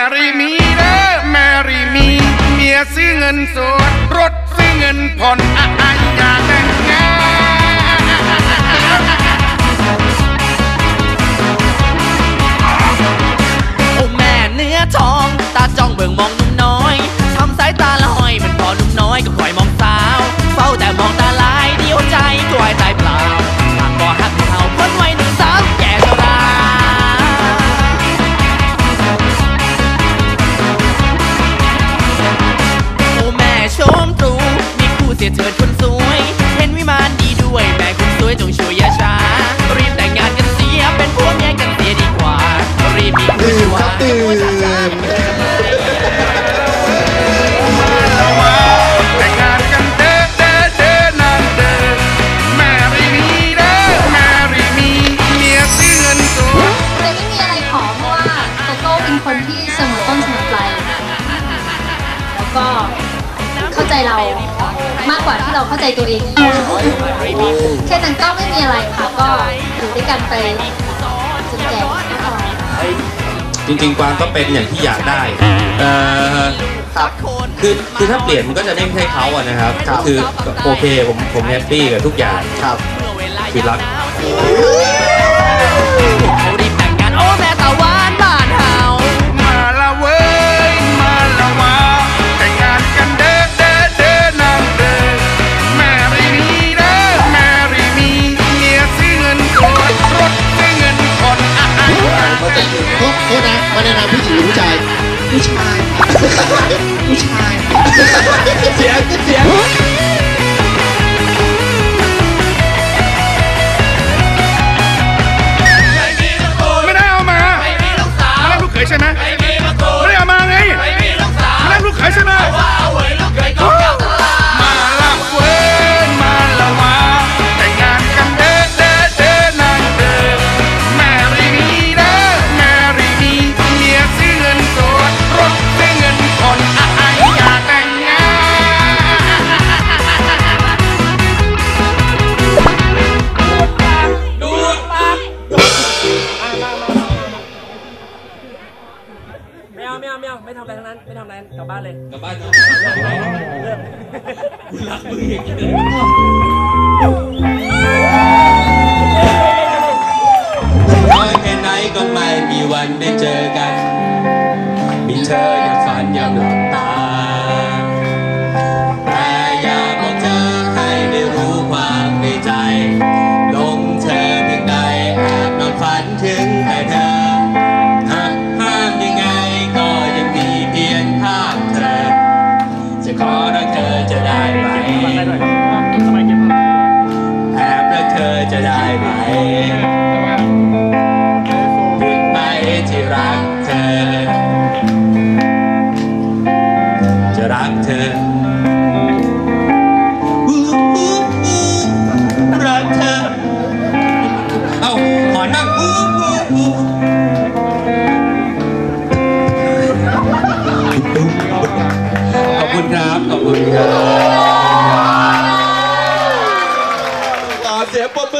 แมรี่มีเด้อแมรี่มี เมียซื้อเงินสดรถซื้อเงินผ่อนอะอะอยากแต่ง เข้าใจเรามากกว่าที่เราเข้าใจตัวเองแค่นั้นก็ไม่มีอะไรค่ะก็อยู่ด้วยกันไปจนแก่ก็พอจริงๆกวางก็เป็นอย่างที่อยากได้เอ่อครับคือคือถ้าเปลี่ยนมันก็จะไม่ใช่เขาอะนะครับครับคือโอเคผมผมแฮปปี้กับทุกอย่างครับคือรัก โทษโทษนะมาแนะนำผู้หญิงหรือผู้ชาย ผู้ชาย ผู้ชาย เสียงเสียง นกลับบ้านเลยกลับบ้านเนาะกูรักมึงอีกน้อยแค่ไหนก็ไม่มีวันได้เจอกัน มีเธออยังฝันอยังหลับตา แค่จะรักเธอรักเธอ เอาหอนบ้ขอบคุณครับ ขอบคุณครับต่อเสียงปรบมือ